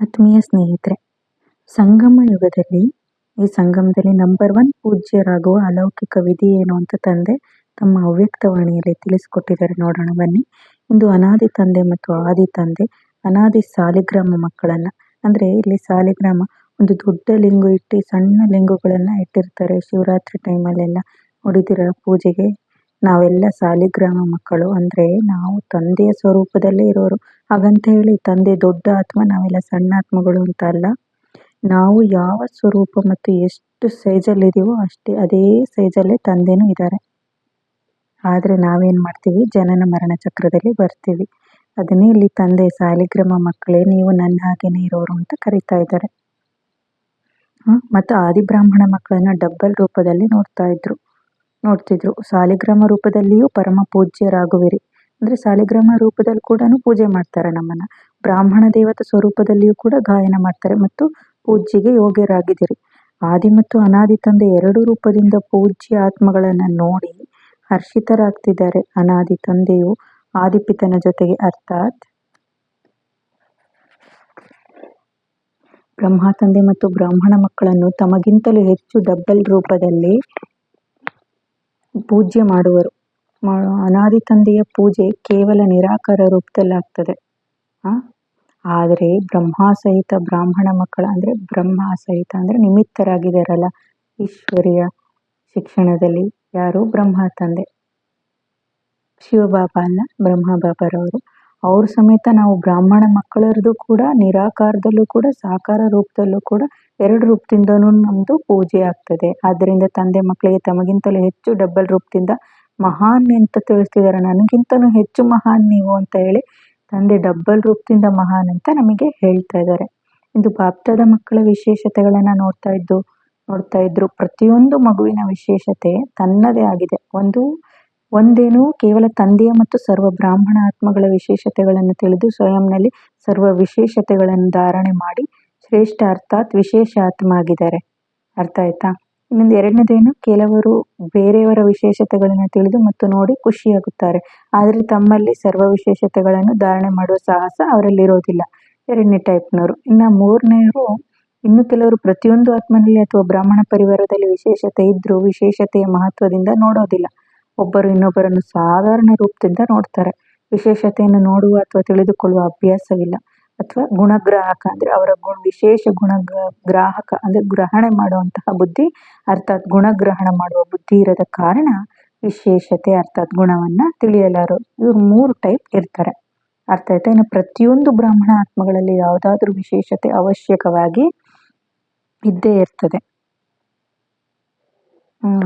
ಆತ್ಮೀಯ ಸ್ನೇಹಿತರೆ, ಸಂಗಮ ಯುಗದಲ್ಲಿ ಈ ಸಂಗಮದಲ್ಲಿ ನಂಬರ್ ಒನ್ ಪೂಜ್ಯರಾಗುವ ಅಲೌಕಿಕ ವಿಧಿ ಏನು ಅಂತ ತಂದೆ ತಮ್ಮ ಅವ್ಯಕ್ತವಾಣಿಯಲ್ಲಿ ತಿಳಿಸಿಕೊಟ್ಟಿದ್ದಾರೆ. ನೋಡೋಣ, ಬನ್ನಿ. ಇಂದು ಅನಾದಿ ತಂದೆ ಮತ್ತು ಆದಿ ತಂದೆ, ಅನಾದಿ ಸಾಲಿಗ್ರಾಮ ಮಕ್ಕಳನ್ನ, ಅಂದ್ರೆ ಇಲ್ಲಿ ಸಾಲಿಗ್ರಾಮ ಒಂದು ದೊಡ್ಡ ಲಿಂಗು ಇಟ್ಟು ಸಣ್ಣ ಲಿಂಗುಗಳನ್ನ ಇಟ್ಟಿರ್ತಾರೆ. ಶಿವರಾತ್ರಿ ಟೈಮಲ್ಲೆಲ್ಲ ನೋಡಿದಿರ ಪೂಜೆಗೆ ನಾವೆಲ್ಲ ಸಾಲಿಗ್ರಾಮ ಮಕ್ಕಳು. ಅಂದ್ರೆ ನಾವು ತಂದೆಯ ಸ್ವರೂಪದಲ್ಲೇ ಇರೋರು. ಹಾಗಂತ ಹೇಳಿ, ತಂದೆ ದೊಡ್ಡ ಆತ್ಮ ನಾವೆಲ್ಲ ಸಣ್ಣ ಆತ್ಮಗಳು ಅಂತ ಅಲ್ಲ, ನಾವು ಯಾವ ಸ್ವರೂಪ ಮತ್ತು ಎಷ್ಟು ಸೈಜಲ್ಲಿ ಇದೀವೋ ಅಷ್ಟೇ ಅದೇ ಸೈಜಲ್ಲೇ ತಂದೆನೂ ಇದ್ದಾರೆ. ಆದರೆ ನಾವೇನು ಮಾಡ್ತೀವಿ? ಜನನ ಮರಣ ಚಕ್ರದಲ್ಲಿ ಬರ್ತೀವಿ. ಅದನ್ನೇ ಇಲ್ಲಿ ತಂದೆ ಸಾಲಿಗ್ರಾಮ ಮಕ್ಕಳೇ, ನೀವು ನನ್ನ ಹಾಗೇನೆ ಇರೋರು ಅಂತ ಕರಿತಾ ಇದ್ದಾರೆ. ಮತ್ತು ಆದಿಬ್ರಾಹ್ಮಣ ಮಕ್ಕಳನ್ನ ಡಬ್ಬಲ್ ರೂಪದಲ್ಲಿ ನೋಡ್ತಾ ಇದ್ರು. ನೋಡ್ತಿದ್ರು. ಸಾಲಿಗ್ರಾಮ ರೂಪದಲ್ಲಿಯೂ ಪರಮ ಪೂಜ್ಯರಾಗುವಿರಿ. ಅಂದ್ರೆ ಸಾಲಿಗ್ರಾಮ ರೂಪದಲ್ಲಿ ಕೂಡ ಪೂಜೆ ಮಾಡ್ತಾರೆ ನಮ್ಮನ್ನ. ಬ್ರಾಹ್ಮಣ ದೇವತ ಸ್ವರೂಪದಲ್ಲಿಯೂ ಕೂಡ ಗಾಯನ ಮಾಡ್ತಾರೆ. ಮತ್ತು ಪೂಜೆಗೆ ಯೋಗ್ಯರಾಗಿದ್ದೀರಿ. ಆದಿ ಮತ್ತು ಅನಾದಿ ತಂದೆ ಎರಡು ರೂಪದಿಂದ ಪೂಜ್ಯ ಆತ್ಮಗಳನ್ನು ನೋಡಿ ಹರ್ಷಿತರಾಗ್ತಿದ್ದಾರೆ. ಅನಾದಿ ತಂದೆಯು ಆದಿಪಿತನ ಜೊತೆಗೆ ಅರ್ಥಾತ್ ಬ್ರಹ್ಮ ತಂದೆ ಮತ್ತು ಬ್ರಾಹ್ಮಣ ಮಕ್ಕಳನ್ನು ತಮಗಿಂತಲೂ ಹೆಚ್ಚು ಡಬ್ಬಲ್ ರೂಪದಲ್ಲಿ ಪೂಜ್ಯ ಮಾಡುವರು. ಅನಾದಿ ತಂದೆಯ ಪೂಜೆ ಕೇವಲ ನಿರಾಕಾರ ರೂಪದಲ್ಲಾಗ್ತದೆ. ಆ? ಆದರೆ ಬ್ರಹ್ಮ ಸಹಿತ ಬ್ರಾಹ್ಮಣ ಮಕ್ಕಳ ಅಂದ್ರೆ ಬ್ರಹ್ಮ ಸಹಿತ ಅಂದ್ರೆ ನಿಮಿತ್ತರಾಗಿದ್ದಾರಲ್ಲ. ಈಶ್ವರಿಯ ಶಿಕ್ಷಣದಲ್ಲಿ ಯಾರು ಬ್ರಹ್ಮ ತಂದೆ? ಶಿವಬಾಬಾ ಅಲ್ಲ ಬ್ರಹ್ಮ ಬಾಬಾರವರು ಅವ್ರ ಸಮೇತ ನಾವು ಬ್ರಾಹ್ಮಣ ಮಕ್ಕಳರದು ಕೂಡ, ನಿರಾಕಾರದಲ್ಲೂ ಕೂಡ, ಸಾಕಾರ ರೂಪದಲ್ಲೂ ಕೂಡ ಎರಡು ರೂಪದಿಂದನೂ ನಮ್ದು ಪೂಜೆ ಆಗ್ತದೆ. ಆದ್ದರಿಂದ ತಂದೆ ಮಕ್ಕಳಿಗೆ ತಮಗಿಂತಲೂ ಹೆಚ್ಚು ಡಬ್ಬಲ್ ರೂಪದಿಂದ ಮಹಾನ್ ಅಂತ ತಿಳಿಸ್ತಿದ್ದಾರೆ. ನನಗಿಂತನೂ ಹೆಚ್ಚು ಮಹಾನ್ ನೀವು ಅಂತ ಹೇಳಿ ತಂದೆ ಡಬ್ಬಲ್ ರೂಪದಿಂದ ಮಹಾನ್ ಅಂತ ನಮಗೆ ಹೇಳ್ತಾ ಇದ್ದಾರೆ. ಇದು ಬಾಪ್ತದ ಮಕ್ಕಳ ವಿಶೇಷತೆಗಳನ್ನು ನೋಡ್ತಾ ಇದ್ದು, ನೋಡ್ತಾ ಇದ್ರು ಪ್ರತಿಯೊಂದು ಮಗುವಿನ ವಿಶೇಷತೆ ತನ್ನದೇ ಆಗಿದೆ. ಒಂದು, ಒಂದೇನು ಕೇವಲ ತಂದೆಯ ಮತ್ತು ಸರ್ವ ಬ್ರಾಹ್ಮಣ ಆತ್ಮಗಳ ವಿಶೇಷತೆಗಳನ್ನು ತಿಳಿದು ಸ್ವಯಂನಲ್ಲಿ ಸರ್ವ ವಿಶೇಷತೆಗಳನ್ನು ಧಾರಣೆ ಮಾಡಿ ಶ್ರೇಷ್ಠ ಅರ್ಥಾತ್ ವಿಶೇಷ ಆತ್ಮ ಆಗಿದ್ದಾರೆ. ಅರ್ಥ ಆಯ್ತಾ? ಇನ್ನೊಂದು ಎರಡನೇದೇನು, ಕೆಲವರು ಬೇರೆಯವರ ವಿಶೇಷತೆಗಳನ್ನು ತಿಳಿದು ಮತ್ತು ನೋಡಿ ಖುಷಿಯಾಗುತ್ತಾರೆ. ಆದರೆ ತಮ್ಮಲ್ಲಿ ಸರ್ವ ವಿಶೇಷತೆಗಳನ್ನು ಧಾರಣೆ ಮಾಡುವ ಸಾಹಸ ಅವರಲ್ಲಿ ಇರೋದಿಲ್ಲ ಎರಡನೇ ಟೈಪ್ನವರು. ಇನ್ನು ಮೂರನೆಯವರು ಇನ್ನು ಕೆಲವರು ಪ್ರತಿಯೊಂದು ಆತ್ಮನಲ್ಲಿ ಅಥವಾ ಬ್ರಾಹ್ಮಣ ಪರಿವಾರದಲ್ಲಿ ವಿಶೇಷತೆ ಇದ್ದರೂ ವಿಶೇಷತೆಯ ಮಹತ್ವದಿಂದ ನೋಡೋದಿಲ್ಲ. ಒಬ್ಬರು ಇನ್ನೊಬ್ಬರನ್ನು ಸಾಧಾರಣ ರೂಪದಿಂದ ನೋಡ್ತಾರೆ. ವಿಶೇಷತೆಯನ್ನು ನೋಡುವ ಅಥವಾ ತಿಳಿದುಕೊಳ್ಳುವ ಅಭ್ಯಾಸವಿಲ್ಲ. ಅಥವಾ ಗುಣಗ್ರಾಹಕ ಅಂದ್ರೆ ಅವರ ಗುಣ ವಿಶೇಷ ಗುಣ ಗ್ರಾಹಕ ಅಂದ್ರೆ ಗ್ರಹಣೆ ಮಾಡುವಂತಹ ಬುದ್ಧಿ, ಅರ್ಥಾತ್ ಗುಣಗ್ರಹಣ ಮಾಡುವ ಬುದ್ಧಿ ಇರದ ಕಾರಣ ವಿಶೇಷತೆ ಅರ್ಥಾತ್ ಗುಣವನ್ನ ತಿಳಿಯಲಾರು. ಇವ್ರು ಮೂರು ಟೈಪ್ ಇರ್ತಾರೆ. ಅರ್ಥ ಆಯ್ತಾ? ಇನ್ನು ಪ್ರತಿಯೊಂದು ಬ್ರಾಹ್ಮಣ ಆತ್ಮಗಳಲ್ಲಿ ಯಾವುದಾದ್ರೂ ವಿಶೇಷತೆ ಅವಶ್ಯಕವಾಗಿ ಇದ್ದೇ ಇರ್ತದೆ.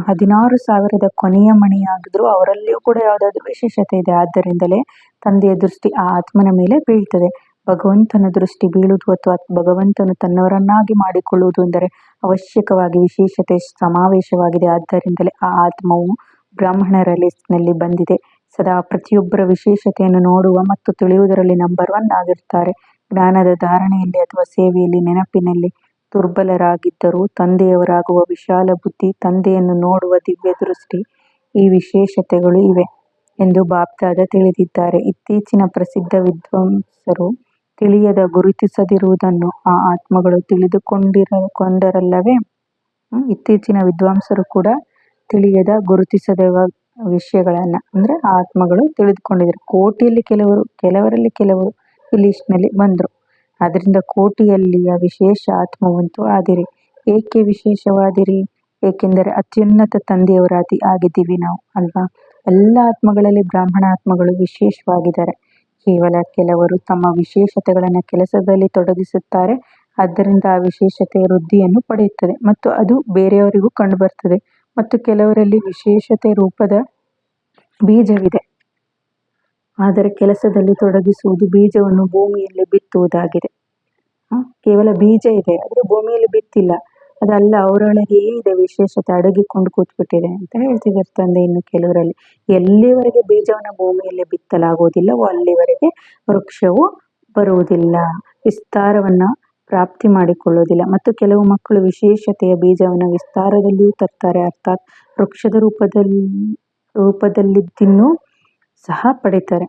ಹದಿನಾರು ಸಾವಿರದ ಕೊನೆಯ ಮಣಿಯಾಗಿದ್ರು ಅವರಲ್ಲಿಯೂ ಕೂಡ ಯಾವುದಾದ್ರೂ ವಿಶೇಷತೆ ಇದೆ. ಆದ್ದರಿಂದಲೇ ತಂದೆಯ ದೃಷ್ಟಿ ಆ ಆತ್ಮನ ಮೇಲೆ ಬೀಳ್ತದೆ. ಭಗವಂತನ ದೃಷ್ಟಿ ಬೀಳುವುದು ಅಥವಾ ಭಗವಂತನು ತನ್ನವರನ್ನಾಗಿ ಮಾಡಿಕೊಳ್ಳುವುದು ಎಂದರೆ ಅವಶ್ಯಕವಾಗಿ ವಿಶೇಷತೆ ಸಮಾವೇಶವಾಗಿದೆ. ಆದ್ದರಿಂದಲೇ ಆ ಆತ್ಮವು ಬ್ರಾಹ್ಮಣರ ಲಿಸ್ಟ್ನಲ್ಲಿ ಬಂದಿದೆ. ಸದಾ ಪ್ರತಿಯೊಬ್ಬರ ವಿಶೇಷತೆಯನ್ನು ನೋಡುವ ಮತ್ತು ತಿಳಿಯುವುದರಲ್ಲಿ ನಂಬರ್ ಒನ್ ಆಗಿರ್ತಾರೆ ಜ್ಞಾನದ ಧಾರಣೆಯಲ್ಲಿ ಅಥವಾ ಸೇವೆಯಲ್ಲಿ ನೆನಪಿನಲ್ಲಿ ದುರ್ಬಲರಾಗಿದ್ದರೂ ತಂದೆಯವರಾಗುವ ವಿಶಾಲ ಬುದ್ಧಿ, ತಂದೆಯನ್ನು ನೋಡುವ ದಿವ್ಯ ದೃಷ್ಟಿ ಈ ವಿಶೇಷತೆಗಳು ಇವೆ ಎಂದು ಬಾಪ್ದಾದ ತಿಳಿದಿದ್ದಾರೆ. ಇತ್ತೀಚಿನ ಪ್ರಸಿದ್ಧ ವಿದ್ವಾಂಸರು ತಿಳಿಯದ ಗುರುತಿಸದಿರುವುದನ್ನು ಆ ಆತ್ಮಗಳು ತಿಳಿದುಕೊಂಡಿರಕೊಂಡರಲ್ಲವೇ? ಇತ್ತೀಚಿನ ವಿದ್ವಾಂಸರು ಕೂಡ ತಿಳಿಯದ ಗುರುತಿಸದ ವಿಷಯಗಳನ್ನ, ಅಂದ್ರೆ ಆತ್ಮಗಳು ತಿಳಿದುಕೊಂಡಿದ್ರು. ಕೋಟಿಯಲ್ಲಿ ಕೆಲವರು, ಕೆಲವರಲ್ಲಿ ಕೆಲವರು ಈ ಬಂದ್ರು. ಅದರಿಂದ ಕೋಟಿಯಲ್ಲಿಯ ವಿಶೇಷ ಆತ್ಮವಂತೂ ಆದಿರಿ. ಏಕೆ ವಿಶೇಷವಾದಿರಿ? ಏಕೆಂದರೆ ಅತ್ಯುನ್ನತ ತಂದೆಯವರಾದಿ ಆಗಿದ್ದೀವಿ ನಾವು, ಅಲ್ವಾ? ಎಲ್ಲ ಆತ್ಮಗಳಲ್ಲಿ ಬ್ರಾಹ್ಮಣ ಆತ್ಮಗಳು ವಿಶೇಷವಾಗಿದ್ದಾರೆ. ಕೇವಲ ಕೆಲವರು ತಮ್ಮ ವಿಶೇಷತೆಗಳನ್ನು ಕೆಲಸದಲ್ಲಿ ತೊಡಗಿಸುತ್ತಾರೆ. ಆದ್ದರಿಂದ ಆ ವಿಶೇಷತೆ ವೃದ್ಧಿಯನ್ನು ಪಡೆಯುತ್ತದೆ. ಮತ್ತು ಅದು ಬೇರೆಯವರಿಗೂ ಕಂಡುಬರ್ತದೆ. ಮತ್ತು ಕೆಲವರಲ್ಲಿ ವಿಶೇಷತೆ ರೂಪದ ಬೀಜವಿದೆ. ಆದರೆ ಕೆಲಸದಲ್ಲಿ ತೊಡಗಿಸುವುದು ಬೀಜವನ್ನು ಭೂಮಿಯಲ್ಲಿ ಬಿತ್ತುವುದಾಗಿದೆ. ಕೇವಲ ಬೀಜ ಇದೆ. ಆದರೆ ಭೂಮಿಯಲ್ಲಿ ಬಿತ್ತಿಲ್ಲ. ಅದಲ್ಲ, ಅವರೊಳಗೆ ಇದೆ ವಿಶೇಷತೆ, ಅಡಗಿಕೊಂಡು ಕೂತ್ಬಿಟ್ಟಿದೆ ಅಂತ ಹೇಳ್ತಿದ್ದಾರೆ ತಂದೆ ಇನ್ನು ಕೆಲವರಲ್ಲಿ. ಎಲ್ಲಿವರೆಗೆ ಬೀಜವನ್ನು ಭೂಮಿಯಲ್ಲಿ ಬಿತ್ತಲಾಗುವುದಿಲ್ಲವೋ ಅಲ್ಲಿವರೆಗೆ ವೃಕ್ಷವು ಬರುವುದಿಲ್ಲ, ವಿಸ್ತಾರವನ್ನ ಪ್ರಾಪ್ತಿ ಮಾಡಿಕೊಳ್ಳುವುದಿಲ್ಲ. ಮತ್ತು ಕೆಲವು ಮಕ್ಕಳು ವಿಶೇಷತೆಯ ಬೀಜವನ್ನು ವಿಸ್ತಾರದಲ್ಲಿಯೂ ತರ್ತಾರೆ. ಅರ್ಥಾತ್ ವೃಕ್ಷದ ರೂಪದಲ್ಲಿ, ರೂಪದಲ್ಲಿದ್ದಿನ್ನೂ ಸಹ ಪಡಿತಾರೆ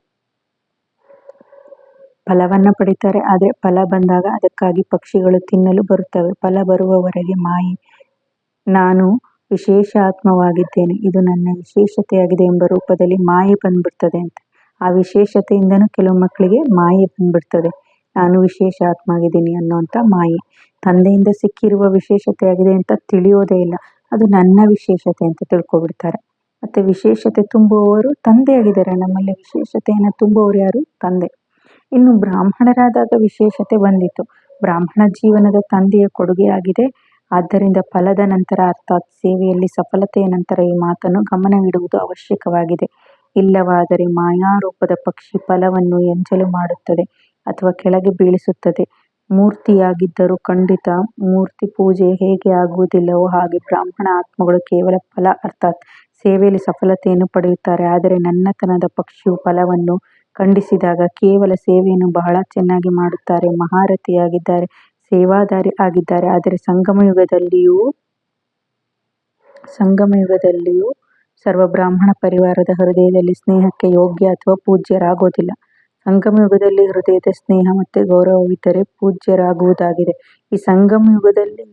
ಫಲವನ್ನು ಪಡಿತಾರೆ. ಆದರೆ ಫಲ ಬಂದಾಗ ಅದಕ್ಕಾಗಿ ಪಕ್ಷಿಗಳು ತಿನ್ನಲು ಬರುತ್ತವೆ. ಫಲ ಬರುವವರೆಗೆ ಮಾಯೆ. ನಾನು ವಿಶೇಷ ಆತ್ಮವಾಗಿದ್ದೇನೆ ಇದು ನನ್ನ ವಿಶೇಷತೆಯಾಗಿದೆ ಎಂಬ ರೂಪದಲ್ಲಿ ಮಾಯೆ ಬಂದ್ಬಿಡ್ತದೆ ಅಂತ. ಆ ವಿಶೇಷತೆಯಿಂದನೂ ಕೆಲವು ಮಕ್ಕಳಿಗೆ ಮಾಯೆ ಬಂದ್ಬಿಡ್ತದೆ. ನಾನು ವಿಶೇಷ ಆತ್ಮ ಆಗಿದ್ದೀನಿ ಅನ್ನೋಂಥ ಮಾಯೆ. ತಂದೆಯಿಂದ ಸಿಕ್ಕಿರುವ ವಿಶೇಷತೆಯಾಗಿದೆ ಅಂತ ತಿಳಿಯೋದೇ ಇಲ್ಲ. ಅದು ನನ್ನ ವಿಶೇಷತೆ ಅಂತ ತಿಳ್ಕೊಬಿಡ್ತಾರೆ. ಮತ್ತು ವಿಶೇಷತೆ ತುಂಬುವವರು ತಂದೆಯಾಗಿದ್ದಾರೆ. ನಮ್ಮಲ್ಲಿ ವಿಶೇಷತೆಯನ್ನು ತುಂಬುವವರು ಯಾರು? ತಂದೆ. ಇನ್ನು ಬ್ರಾಹ್ಮಣರಾದಾಗ ವಿಶೇಷತೆ ಬಂದಿತ್ತು. ಬ್ರಾಹ್ಮಣ ಜೀವನದ ತಂದೆಯ ಕೊಡುಗೆಯಾಗಿದೆ. ಆದ್ದರಿಂದ ಫಲದ ನಂತರ, ಅರ್ಥಾತ್ ಸೇವೆಯಲ್ಲಿ ಸಫಲತೆಯ ನಂತರ ಈ ಮಾತನ್ನು ಗಮನವಿಡುವುದು ಅವಶ್ಯಕವಾಗಿದೆ. ಇಲ್ಲವಾದರೆ ಮಾಯಾರೂಪದ ಪಕ್ಷಿ ಫಲವನ್ನು ಎಂಜಲು ಮಾಡುತ್ತದೆ ಅಥವಾ ಕೆಳಗೆ ಬೀಳಿಸುತ್ತದೆ. ಮೂರ್ತಿಯಾಗಿದ್ದರೂ ಖಂಡಿತ ಮೂರ್ತಿ ಪೂಜೆ ಹೇಗೆ ಆಗುವುದಿಲ್ಲವೋ ಹಾಗೆ ಬ್ರಾಹ್ಮಣ ಆತ್ಮಗಳು ಕೇವಲ ಫಲ, ಅರ್ಥಾತ್ ಸೇವೆಯಲ್ಲಿ ಸಫಲತೆಯನ್ನು ಪಡೆಯುತ್ತಾರೆ. ಆದರೆ ನನ್ನತನದ ಪಕ್ಷಿಯು ಫಲವನ್ನು ಖಂಡಿಸಿದಾಗ ಕೇವಲ ಸೇವೆಯನ್ನು ಬಹಳ ಚೆನ್ನಾಗಿ ಮಾಡುತ್ತಾರೆ, ಮಹಾರಥಿಯಾಗಿದ್ದಾರೆ, ಸೇವಾದಾರಿ ಆಗಿದ್ದಾರೆ. ಆದರೆ ಸಂಗಮ ಯುಗದಲ್ಲಿಯೂ ಸಂಗಮ ಯುಗದಲ್ಲಿಯೂ ಸರ್ವ ಬ್ರಾಹ್ಮಣ ಪರಿವಾರದ ಹೃದಯದಲ್ಲಿ ಸ್ನೇಹಕ್ಕೆ ಯೋಗ್ಯ ಅಥವಾ ಪೂಜ್ಯರಾಗೋದಿಲ್ಲ. ಸಂಗಮ ಯುಗದಲ್ಲಿ ಹೃದಯದ ಸ್ನೇಹ ಮತ್ತು ಗೌರವವಿದ್ದರೆ ಪೂಜ್ಯರಾಗುವುದಾಗಿದೆ. ಈ ಸಂಗಮ ಯುಗದಲ್ಲಿ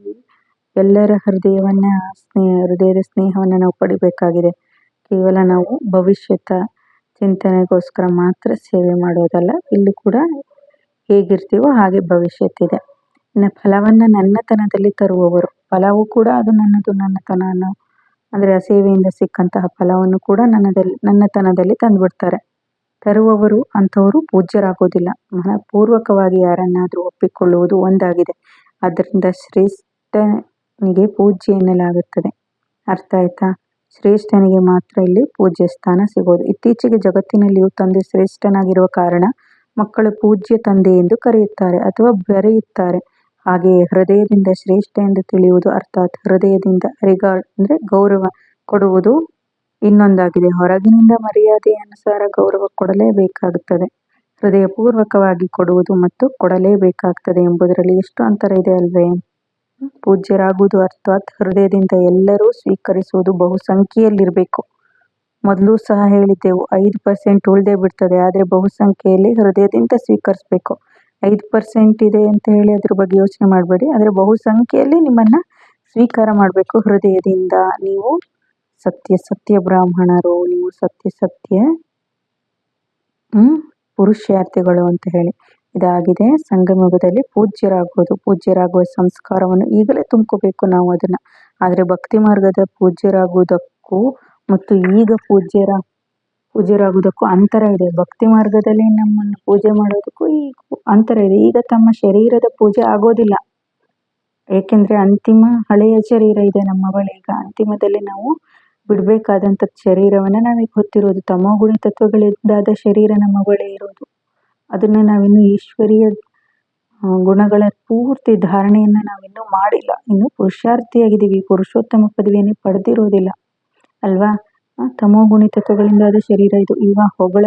ಎಲ್ಲರ ಹೃದಯವನ್ನ, ಸ್ನೇಹ, ಹೃದಯದ ಸ್ನೇಹವನ್ನು ನಾವು ಪಡಿಬೇಕಾಗಿದೆ. ಕೇವಲ ನಾವು ಭವಿಷ್ಯದ ಚಿಂತನೆಗೋಸ್ಕರ ಮಾತ್ರ ಸೇವೆ ಮಾಡೋದಲ್ಲ, ಇಲ್ಲಿ ಕೂಡ ಹೇಗಿರ್ತೀವೋ ಹಾಗೆ ಭವಿಷ್ಯತ್ತಿದೆ. ಇನ್ನು ಫಲವನ್ನು ನನ್ನತನದಲ್ಲಿ ತರುವವರು, ಫಲವು ಕೂಡ ಅದು ನನ್ನದು ನನ್ನತನ ಅನ್ನೋ, ಅಂದರೆ ಆ ಸೇವೆಯಿಂದ ಸಿಕ್ಕಂತಹ ಫಲವನ್ನು ಕೂಡ ನನ್ನದಲ್ಲಿ, ನನ್ನತನದಲ್ಲಿ ತಂದುಬಿಡ್ತಾರೆ. ತರುವವರು ಅಂಥವರು ಪೂಜ್ಯರಾಗೋದಿಲ್ಲ. ಮನಪೂರ್ವಕವಾಗಿ ಯಾರನ್ನಾದರೂ ಒಪ್ಪಿಕೊಳ್ಳುವುದು ಒಂದಾಗಿದೆ. ಅದರಿಂದ ಶ್ರೇಷ್ಠನಿಗೆ ಪೂಜ್ಯ ಎನ್ನಲಾಗುತ್ತದೆ. ಅರ್ಥ ಆಯ್ತಾ? ಶ್ರೇಷ್ಠನಿಗೆ ಮಾತ್ರ ಇಲ್ಲಿ ಪೂಜ್ಯ ಸ್ಥಾನ ಸಿಗೋದು. ಇತ್ತೀಚೆಗೆ ಜಗತ್ತಿನಲ್ಲಿಯೂ ತಂದೆ ಶ್ರೇಷ್ಠನಾಗಿರುವ ಕಾರಣ ಮಕ್ಕಳು ಪೂಜ್ಯ ತಂದೆ ಎಂದು ಕರೆಯುತ್ತಾರೆ ಅಥವಾ ಬರೆಯುತ್ತಾರೆ. ಹಾಗೆಯೇ ಹೃದಯದಿಂದ ಶ್ರೇಷ್ಠ ಎಂದು ತಿಳಿಯುವುದು ಅರ್ಥಾತ್ ಹೃದಯದಿಂದ ರಿಗಾರ್ಡ್ ಅಂದರೆ ಗೌರವ ಕೊಡುವುದು ಇನ್ನೊಂದಾಗಿದೆ. ಹೊರಗಿನಿಂದ ಮರ್ಯಾದೆಯ ಅನುಸಾರ ಗೌರವ ಕೊಡಲೇಬೇಕಾಗುತ್ತದೆ. ಹೃದಯಪೂರ್ವಕವಾಗಿ ಕೊಡುವುದು ಮತ್ತು ಕೊಡಲೇಬೇಕಾಗ್ತದೆ ಎಂಬುದರಲ್ಲಿ ಎಷ್ಟು ಅಂತರ ಇದೆ ಅಲ್ವೇ? ಪೂಜ್ಯರಾಗುವುದು ಅರ್ಥಾತ್ ಹೃದಯದಿಂದ ಎಲ್ಲರೂ ಸ್ವೀಕರಿಸುವುದು ಬಹುಸಂಖ್ಯೆಯಲ್ಲಿರಬೇಕು. ಮೊದಲು ಸಹ ಹೇಳಿದ್ದೆವು, ಐದು ಪರ್ಸೆಂಟ್ ಉಳಿದೇ ಬಿಡ್ತದೆ, ಆದರೆ ಬಹುಸಂಖ್ಯೆಯಲ್ಲಿ ಹೃದಯದಿಂದ ಸ್ವೀಕರಿಸಬೇಕು. ಐದು ಪರ್ಸೆಂಟ್ ಇದೆ ಅಂತ ಹೇಳಿ ಅದ್ರ ಬಗ್ಗೆ ಯೋಚನೆ ಮಾಡಬೇಡಿ, ಆದರೆ ಬಹುಸಂಖ್ಯೆಯಲ್ಲಿ ನಿಮ್ಮನ್ನು ಸ್ವೀಕಾರ ಮಾಡಬೇಕು ಹೃದಯದಿಂದ. ನೀವು ಸತ್ಯ ಸತ್ಯ ಬ್ರಾಹ್ಮಣರು, ನೀವು ಸತ್ಯ ಸತ್ಯ ಪುರುಷಾರ್ಥಿಗಳು ಅಂತ ಹೇಳಿ. ಇದಾಗಿದೆ. ಸಂಗಮಯುಗದಲ್ಲಿ ಪೂಜ್ಯರಾಗೋದು ಪೂಜ್ಯರಾಗುವ ಸಂಸ್ಕಾರವನ್ನು ಈಗಲೇ ತುಂಬ್ಕೋಬೇಕು ನಾವು ಅದನ್ನ. ಆದರೆ ಭಕ್ತಿ ಮಾರ್ಗದ ಪೂಜ್ಯರಾಗುವುದಕ್ಕೂ ಮತ್ತು ಈಗ ಪೂಜ್ಯರ, ಪೂಜ್ಯರಾಗುವುದಕ್ಕೂ ಅಂತರ ಇದೆ. ಭಕ್ತಿ ಮಾರ್ಗದಲ್ಲಿ ನಮ್ಮನ್ನು ಪೂಜೆ ಮಾಡೋದಕ್ಕೂ ಈಗ ಅಂತರ ಇದೆ. ಈಗ ತಮ್ಮ ಶರೀರದ ಪೂಜೆ ಆಗೋದಿಲ್ಲ. ಏಕೆಂದ್ರೆ ಅಂತಿಮ ಹಳೆಯ ಶರೀರ ಇದೆ ನಮ್ಮ ಬಳಿ. ಈಗ ಅಂತಿಮದಲ್ಲಿ ನಾವು ಬಿಡಬೇಕಾದಂಥ ಶರೀರವನ್ನು ನಾವೀಗ ಹೊತ್ತಿರೋದು. ತಮೋಗುಣ ತತ್ವಗಳಿಂದಾದ ಶರೀರ ನಮ್ಮ ಬಳಿ ಇರೋದು. ಅದನ್ನು ನಾವಿನ್ನು ಈಶ್ವರೀಯ ಗುಣಗಳ ಪೂರ್ತಿ ಧಾರಣೆಯನ್ನು ನಾವಿನ್ನೂ ಮಾಡಿಲ್ಲ. ಇನ್ನು ಪುರುಷಾರ್ಥಿಯಾಗಿದ್ದೀವಿ. ಪುರುಷೋತ್ತಮ ಪದವಿಯನ್ನು ಪಡೆದಿರೋದಿಲ್ಲ. ಅಲ್ವಾ? ತಮೋ ತಮೋಗುಣಿ ತತ್ವಗಳಿಂದಾದ ಶರೀರ. ಇದು ಈಗ ಹೊಗಳ,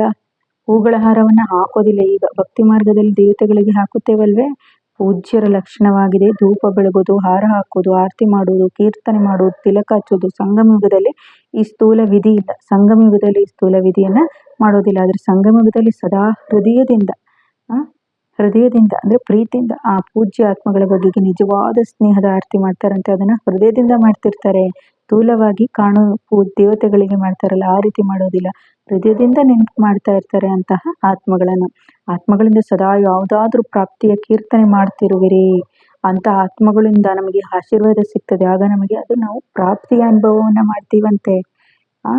ಹೂಗಳ ಹಾರವನ್ನು ಹಾಕೋದಿಲ್ಲ. ಈಗ ಭಕ್ತಿ ಮಾರ್ಗದಲ್ಲಿ ದೇವತೆಗಳಿಗೆ ಹಾಕುತ್ತೇವಲ್ವೇ? ಪೂಜ್ಯರ ಲಕ್ಷಣವಾಗಿದೆ. ಧೂಪ ಬೆಳಗೋದು, ಹಾರ ಹಾಕೋದು, ಆರತಿ ಮಾಡೋದು, ಕೀರ್ತನೆ ಮಾಡೋದು, ತಿಲಕ ಹಚ್ಚೋದು ಸಂಗಮ ಯುಗದಲ್ಲಿ ಈ ಸ್ಥೂಲ ವಿಧಿ ಇಲ್ಲ ಸಂಗಮ ಯುಗದಲ್ಲಿ ಈ ಸ್ಥೂಲ ವಿಧಿಯನ್ನ ಮಾಡೋದಿಲ್ಲ. ಆದರೆ ಸಂಗಮ ಯುಗದಲ್ಲಿ ಸದಾ ಹೃದಯದಿಂದ ಹೃದಯದಿಂದ ಅಂದ್ರೆ ಪ್ರೀತಿಯಿಂದ ಆ ಪೂಜ್ಯ ಆತ್ಮಗಳ ಬಗೆಗೆ ನಿಜವಾದ ಸ್ನೇಹದ ಆರತಿ ಮಾಡ್ತಾರಂತೆ. ಅದನ್ನ ಹೃದಯದಿಂದ ಮಾಡ್ತಿರ್ತಾರೆ. ಸ್ಥೂಲವಾಗಿ ಕಾಣೋ, ಪೂ, ದೇವತೆಗಳಿಗೆ ಮಾಡ್ತಾರಲ್ಲ, ಆ ರೀತಿ ಮಾಡೋದಿಲ್ಲ. ಹೃದಯದಿಂದ ನೆನಪು ಮಾಡ್ತಾ ಇರ್ತಾರೆ ಅಂತಹ ಆತ್ಮಗಳನ್ನು. ಆತ್ಮಗಳಿಂದ ಸದಾ ಯಾವುದಾದ್ರೂ ಪ್ರಾಪ್ತಿಯ ಕೀರ್ತನೆ ಮಾಡ್ತಿರುವಿರಿ. ಅಂತ ಆತ್ಮಗಳಿಂದ ನಮಗೆ ಆಶೀರ್ವಾದ ಸಿಗ್ತದೆ. ಆಗ ನಮಗೆ ಅದು ನಾವು ಪ್ರಾಪ್ತಿಯ ಅನುಭವವನ್ನು ಮಾಡ್ತೀವಂತೆ. ಆ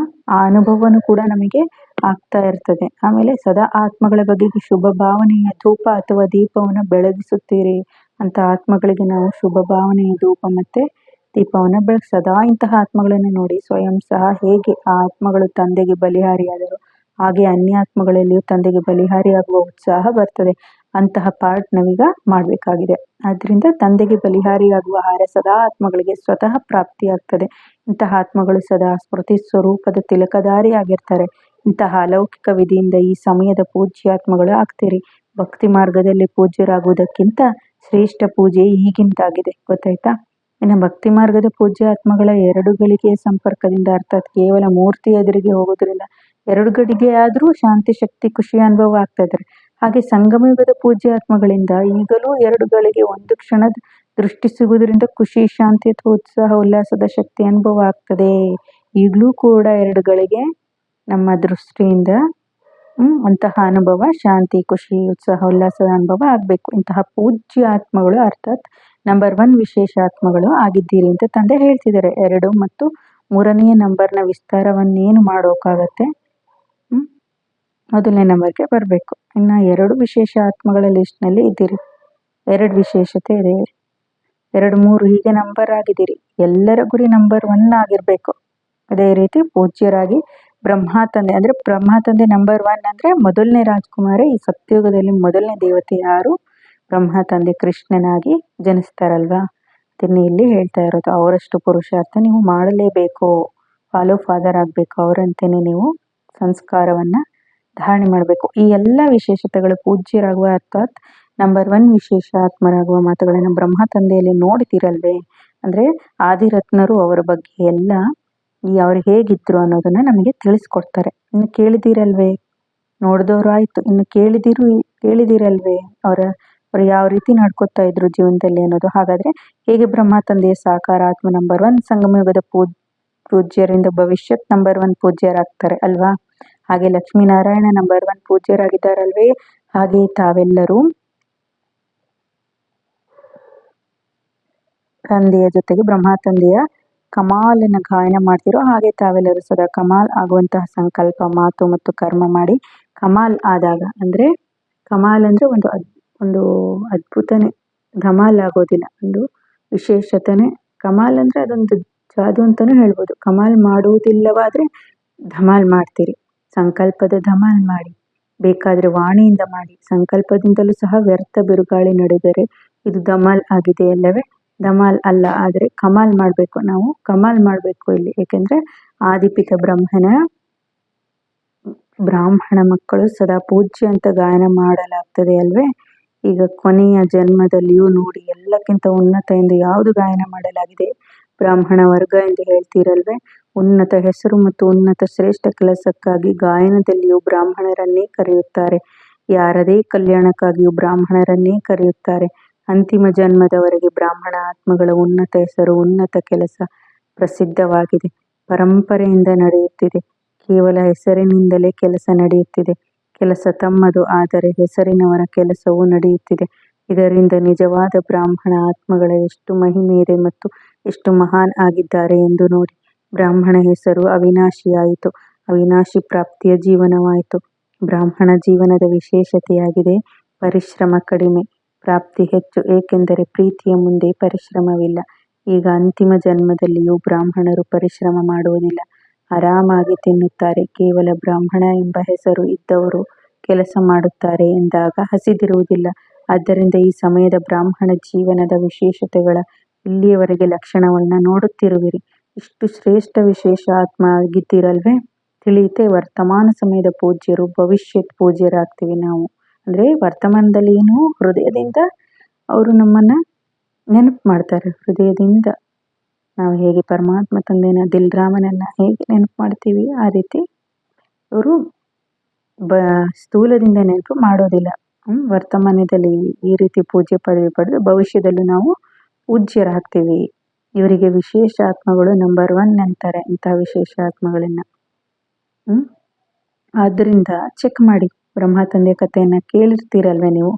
ಅನುಭವನೂ ಕೂಡ ನಮಗೆ ಆಗ್ತಾ ಇರ್ತದೆ. ಆಮೇಲೆ ಸದಾ ಆತ್ಮಗಳ ಬಗೆಗೆ ಶುಭ ಭಾವನೆಯ ಧೂಪ ಅಥವಾ ದೀಪವನ್ನು ಬೆಳಗಿಸುತ್ತೀರಿ ಅಂತ ಆತ್ಮಗಳಿಗೆ ನಾವು ಶುಭ ಭಾವನೆಯ ಧೂಪ ಮತ್ತೆ ದೀಪವನ್ನು ಬೆಳಗ್ಗೆ ಸದಾ ಇಂತಹ ಆತ್ಮಗಳನ್ನು ನೋಡಿ ಸ್ವಯಂ ಸಹ ಹೇಗೆ ಆ ಆತ್ಮಗಳು ತಂದೆಗೆ ಬಲಿಹಾರಿಯಾದರು ಹಾಗೆ ಅನ್ಯ ಆತ್ಮಗಳಲ್ಲಿಯೂ ತಂದೆಗೆ ಬಲಿಹಾರಿಯಾಗುವ ಉತ್ಸಾಹ ಬರ್ತದೆ. ಅಂತಹ ಪಾರ್ಟ್ ನಾವೀಗ ಮಾಡಬೇಕಾಗಿದೆ. ಆದ್ದರಿಂದ ತಂದೆಗೆ ಬಲಿಹಾರಿಯಾಗುವ ಆಹಾರ ಸದಾ ಆತ್ಮಗಳಿಗೆ ಸ್ವತಃ ಪ್ರಾಪ್ತಿಯಾಗ್ತದೆ. ಇಂತಹ ಆತ್ಮಗಳು ಸದಾ ಸ್ಮೃತಿ ಸ್ವರೂಪದ ತಿಲಕಧಾರಿ ಆಗಿರ್ತಾರೆ ಇಂತಹ ಅಲೌಕಿಕ ವಿಧಿಯಿಂದ ಈ ಸಮಯದ ಪೂಜ್ಯಾತ್ಮಗಳು ಆಗ್ತೀರಿ. ಭಕ್ತಿ ಮಾರ್ಗದಲ್ಲಿ ಪೂಜ್ಯರಾಗುವುದಕ್ಕಿಂತ ಶ್ರೇಷ್ಠ ಪೂಜೆ ಈಗಿಂತಾಗಿದೆ ಗೊತ್ತಾಯ್ತಾ? ಇನ್ನು ಭಕ್ತಿ ಮಾರ್ಗದ ಪೂಜ್ಯ ಆತ್ಮಗಳ ಎರಡು ಗಳಿಗೆಯ ಸಂಪರ್ಕದಿಂದ ಅರ್ಥಾತ್ ಕೇವಲ ಮೂರ್ತಿ ಎದುರಿಗೆ ಹೋಗೋದ್ರಿಂದ ಎರಡು ಗಡಿಗೆ ಆದರೂ ಶಾಂತಿ, ಶಕ್ತಿ, ಖುಷಿ ಅನುಭವ ಆಗ್ತಾ ಇದ್ದಾರೆ ಹಾಗೆ ಸಂಗಮಯುಗದ ಪೂಜ್ಯಾತ್ಮಗಳಿಂದ ಈಗಲೂ ಎರಡುಗಳಿಗೆ ಒಂದು ಕ್ಷಣದ ದೃಷ್ಟಿ ಸಿಗುವುದರಿಂದ ಖುಷಿ, ಶಾಂತಿ ಅಥವಾ ಉತ್ಸಾಹ, ಉಲ್ಲಾಸದ ಶಕ್ತಿ ಅನುಭವ ಆಗ್ತದೆ. ಈಗಲೂ ಕೂಡ ಎರಡುಗಳಿಗೆ ನಮ್ಮ ದೃಷ್ಟಿಯಿಂದ ಅಂತಹ ಅನುಭವ, ಶಾಂತಿ, ಖುಷಿ, ಉತ್ಸಾಹ, ಉಲ್ಲಾಸದ ಅನುಭವ ಆಗಬೇಕು. ಇಂತಹ ಪೂಜ್ಯ ಆತ್ಮಗಳು ಅರ್ಥಾತ್ ನಂಬರ್ ಒನ್ ವಿಶೇಷ ಆತ್ಮಗಳು ಆಗಿದ್ದೀರಿ ಅಂತ ತಂದೆ ಹೇಳ್ತಿದ್ದಾರೆ. ಎರಡು ಮತ್ತು ಮೂರನೆಯ ನಂಬರ್ನ ವಿಸ್ತಾರವನ್ನೇನು ಮಾಡೋಕ್ಕಾಗತ್ತೆ ಮೊದಲನೇ ನಂಬರ್ಗೆ ಬರಬೇಕು. ಇನ್ನು ಎರಡು ವಿಶೇಷ ಆತ್ಮಗಳ ಲಿಸ್ಟ್ನಲ್ಲಿ ಇದ್ದೀರಿ. ಎರಡು ವಿಶೇಷತೆ ಇದೆ. ಎರಡು ಮೂರು ಹೀಗೆ ನಂಬರ್ ಆಗಿದ್ದೀರಿ. ಎಲ್ಲರ ಗುರಿ ನಂಬರ್ ಒನ್ ಆಗಿರಬೇಕು. ಅದೇ ರೀತಿ ಪೂಜ್ಯರಾಗಿ ಬ್ರಹ್ಮ ತಂದೆ, ಅಂದರೆ ಬ್ರಹ್ಮ ತಂದೆ ನಂಬರ್ ಒನ್ ಅಂದರೆ ಮೊದಲನೇ ರಾಜ್ಕುಮಾರಿ, ಈ ಸತ್ಯುಗದಲ್ಲಿ ಮೊದಲನೇ ದೇವತೆ ಯಾರು? ಬ್ರಹ್ಮ ತಂದೆ ಕೃಷ್ಣನಾಗಿ ಜನಿಸ್ತಾರಲ್ವಾ? ಅದನ್ನೇ ಇಲ್ಲಿ ಹೇಳ್ತಾ ಇರೋದು. ಅವರಷ್ಟು ಪುರುಷಾರ್ಥ ನೀವು ಮಾಡಲೇಬೇಕು. ಫಾಲೋ ಫಾದರ್ ಆಗಬೇಕು. ಅವರಂತೆಯೇ ನೀವು ಸಂಸ್ಕಾರವನ್ನು ಧಾರಣೆ ಮಾಡಬೇಕು. ಈ ಎಲ್ಲ ವಿಶೇಷತೆಗಳು ಪೂಜ್ಯರಾಗುವ ಅರ್ಥಾತ್ ನಂಬರ್ ಒನ್ ವಿಶೇಷ ಆತ್ಮರಾಗುವ ಮಾತುಗಳನ್ನು ಬ್ರಹ್ಮ ತಂದೆಯಲ್ಲಿ ನೋಡ್ತಿರಲ್ವೇ ಅಂದರೆ ಆದಿರತ್ನರು ಅವರ ಬಗ್ಗೆ ಎಲ್ಲ ಈ ಅವ್ರು ಹೇಗಿದ್ರು ಅನ್ನೋದನ್ನ ನಮಗೆ ತಿಳಿಸ್ಕೊಡ್ತಾರೆ. ಇನ್ನು ಕೇಳಿದಿರಲ್ವೇ? ನೋಡಿದವರು ಆಯ್ತು. ಇನ್ನು ಕೇಳಿದಿರು, ಕೇಳಿದಿರಲ್ವೇ? ಅವರ, ಅವ್ರು ಯಾವ ರೀತಿ ನಡ್ಕೊತಾ ಇದ್ರು ಜೀವನದಲ್ಲಿ ಅನ್ನೋದು. ಹಾಗಾದ್ರೆ ಹೇಗೆ ಬ್ರಹ್ಮ ತಂದೆಯ ಸಾಕಾರ ಆತ್ಮ ನಂಬರ್ ಒನ್ ಸಂಗಮಯುಗದ ಪೂಜ್, ಪೂಜ್ಯರಿಂದ ಭವಿಷ್ಯತ್ ನಂಬರ್ ಒನ್ ಪೂಜ್ಯರಾಗ್ತಾರೆ ಅಲ್ವಾ? ಹಾಗೆ ಲಕ್ಷ್ಮೀನಾರಾಯಣ ನಂಬರ್ ಒನ್ ಪೂಜ್ಯರಾಗಿದ್ದಾರಲ್ವೇ? ಹಾಗೆ ತಾವೆಲ್ಲರೂ ತಂದೆಯ ಜೊತೆಗೆ ಬ್ರಹ್ಮ ತಂದೆಯ ಕಮಾಲನ್ನ ಗಾಯನ ಮಾಡ್ತಿರೋ ಹಾಗೆ ತಾವೆಲ್ಲರೂ ಸದಾ ಕಮಾಲ್ ಆಗುವಂತಹ ಸಂಕಲ್ಪ, ಮಾತು ಮತ್ತು ಕರ್ಮ ಮಾಡಿ ಕಮಾಲ್ ಆದಾಗ ಅಂದ್ರೆ ಕಮಾಲ್ ಅಂದ್ರೆ ಒಂದು ಅದ್, ಒಂದು ಅದ್ಭುತನೇ, ಧಮಾಲ್ ಆಗೋದಿಲ್ಲ, ಒಂದು ವಿಶೇಷತೆನೆ. ಕಮಾಲ್ ಅಂದ್ರೆ ಅದೊಂದು ಜಾದು ಅಂತಲೂ ಹೇಳ್ಬೋದು. ಕಮಾಲ್ ಮಾಡುವುದಿಲ್ಲವಾದ್ರೆ ಧಮಾಲ್ ಮಾಡ್ತೀರಿ. ಸಂಕಲ್ಪದ ಧಮಾಲ್ ಮಾಡಿ, ಬೇಕಾದರೆ ವಾಣಿಯಿಂದ ಮಾಡಿ, ಸಂಕಲ್ಪದಿಂದಲೂ ಸಹ ವ್ಯರ್ಥ ಬಿರುಗಾಳಿ ನಡೆದರೆ ಇದು ಧಮಾಲ್ ಆಗಿದೆ ಅಲ್ಲವೇ? ಧಮಾಲ್ ಅಲ್ಲ, ಆದರೆ ಕಮಾಲ್ ಮಾಡಬೇಕು. ನಾವು ಕಮಾಲ್ ಮಾಡಬೇಕು ಇಲ್ಲಿ, ಏಕೆಂದರೆ ಆದಿಪಿತ ಬ್ರಹ್ಮನ ಬ್ರಾಹ್ಮಣ ಮಕ್ಕಳು ಸದಾ ಪೂಜ್ಯ ಅಂತ ಗಾಯನ ಮಾಡಲಾಗ್ತದೆ ಅಲ್ವೇ? ಈಗ ಕೊನೆಯ ಜನ್ಮದಲ್ಲಿಯೂ ನೋಡಿ, ಎಲ್ಲಕ್ಕಿಂತ ಉನ್ನತ ಎಂದು ಯಾವುದು ಗಾಯನ ಮಾಡಲಾಗಿದೆ? ಬ್ರಾಹ್ಮಣ ವರ್ಗ ಎಂದು ಹೇಳ್ತೀರಲ್ವೇ? ಉನ್ನತ ಹೆಸರು ಮತ್ತು ಉನ್ನತ ಶ್ರೇಷ್ಠ ಕೆಲಸಕ್ಕಾಗಿ ಗಾಯನದಲ್ಲಿಯೂ ಬ್ರಾಹ್ಮಣರನ್ನೇ ಕರೆಯುತ್ತಾರೆ. ಯಾರದೇ ಕಲ್ಯಾಣಕ್ಕಾಗಿಯೂ ಬ್ರಾಹ್ಮಣರನ್ನೇ ಕರೆಯುತ್ತಾರೆ. ಅಂತಿಮ ಜನ್ಮದವರೆಗೆ ಬ್ರಾಹ್ಮಣ ಆತ್ಮಗಳ ಉನ್ನತ ಹೆಸರು, ಉನ್ನತ ಕೆಲಸ ಪ್ರಸಿದ್ಧವಾಗಿದೆ. ಪರಂಪರೆಯಿಂದ ನಡೆಯುತ್ತಿದೆ. ಕೇವಲ ಹೆಸರಿನಿಂದಲೇ ಕೆಲಸ ನಡೆಯುತ್ತಿದೆ. ಕೆಲಸ ತಮ್ಮದು, ಆದರೆ ಹೆಸರಿನವರ ಕೆಲಸವೂ ನಡೆಯುತ್ತಿದೆ. ಇದರಿಂದ ನಿಜವಾದ ಬ್ರಾಹ್ಮಣ ಆತ್ಮಗಳ ಎಷ್ಟು ಮಹಿಮೆ ಇದೆ ಮತ್ತು ಎಷ್ಟು ಮಹಾನ್ ಆಗಿದ್ದಾರೆ ಎಂದು ನೋಡಿ. ಬ್ರಾಹ್ಮಣ ಹೆಸರು ಅವಿನಾಶಿಯಾಯಿತು. ಅವಿನಾಶಿ ಪ್ರಾಪ್ತಿಯ ಜೀವನವಾಯಿತು. ಬ್ರಾಹ್ಮಣ ಜೀವನದ ವಿಶೇಷತೆಯಾಗಿದೆ ಪರಿಶ್ರಮ ಕಡಿಮೆ. ಪ್ರಾಪ್ತಿ ಹೆಚ್ಚು, ಏಕೆಂದರೆ ಪ್ರೀತಿಯ ಮುಂದೆ ಪರಿಶ್ರಮವಿಲ್ಲ. ಈಗ ಅಂತಿಮ ಜನ್ಮದಲ್ಲಿಯೂ ಬ್ರಾಹ್ಮಣರು ಪರಿಶ್ರಮ ಮಾಡುವುದಿಲ್ಲ. ಆರಾಮಾಗಿ ತಿನ್ನುತ್ತಾರೆ. ಕೇವಲ ಬ್ರಾಹ್ಮಣ ಎಂಬ ಹೆಸರು ಇದ್ದವರು ಕೆಲಸ ಮಾಡುತ್ತಾರೆ ಎಂದಾಗ ಹಸಿದಿರುವುದಿಲ್ಲ. ಆದ್ದರಿಂದ ಈ ಸಮಯದ ಬ್ರಾಹ್ಮಣ ಜೀವನದ ವಿಶೇಷತೆಗಳ ಇಲ್ಲಿಯವರೆಗೆ ಲಕ್ಷಣವನ್ನು ನೋಡುತ್ತಿರುವಿರಿ. ಇಷ್ಟು ಶ್ರೇಷ್ಠ ವಿಶೇಷ ಆತ್ಮ ಆಗಿದ್ದೀರಲ್ವೇ? ತಿಳಿಯುತ್ತೆ ವರ್ತಮಾನ ಸಮಯದ ಪೂಜ್ಯರು, ಭವಿಷ್ಯದ ಪೂಜ್ಯರಾಗ್ತೀವಿ ನಾವು. ಅಂದರೆ ವರ್ತಮಾನದಲ್ಲಿ ಏನು? ಹೃದಯದಿಂದ ಅವರು ನಮ್ಮನ್ನು ನೆನಪು ಮಾಡ್ತಾರೆ. ಹೃದಯದಿಂದ ನಾವು ಹೇಗೆ ಪರಮಾತ್ಮ ತಂದೆನ, ದಿಲ್ರಾಮನನ್ನ ಹೇಗೆ ನೆನಪು ಮಾಡ್ತೀವಿ, ಆ ರೀತಿ ಅವರು ಬ, ಸ್ಥೂಲದಿಂದ ನೆನಪು ಮಾಡೋದಿಲ್ಲ. ವರ್ತಮಾನದಲ್ಲಿ ಈ ರೀತಿ ಪೂಜೆ ಪದವಿ ಪಡೆದು ಭವಿಷ್ಯದಲ್ಲೂ ನಾವು ಪೂಜ್ಯರಾಗ್ತೀವಿ. ಇವರಿಗೆ ವಿಶೇಷ ಆತ್ಮಗಳು ನಂಬರ್ ಒನ್ ಅಂತಾರೆ ಇಂಥ ವಿಶೇಷ ಆತ್ಮಗಳನ್ನು. ಆದ್ದರಿಂದ ಚೆಕ್ ಮಾಡಿ ಬ್ರಹ್ಮ ತಂದೆ ಕಥೆಯನ್ನು ಕೇಳಿರ್ತೀರಲ್ವೇ ನೀವು?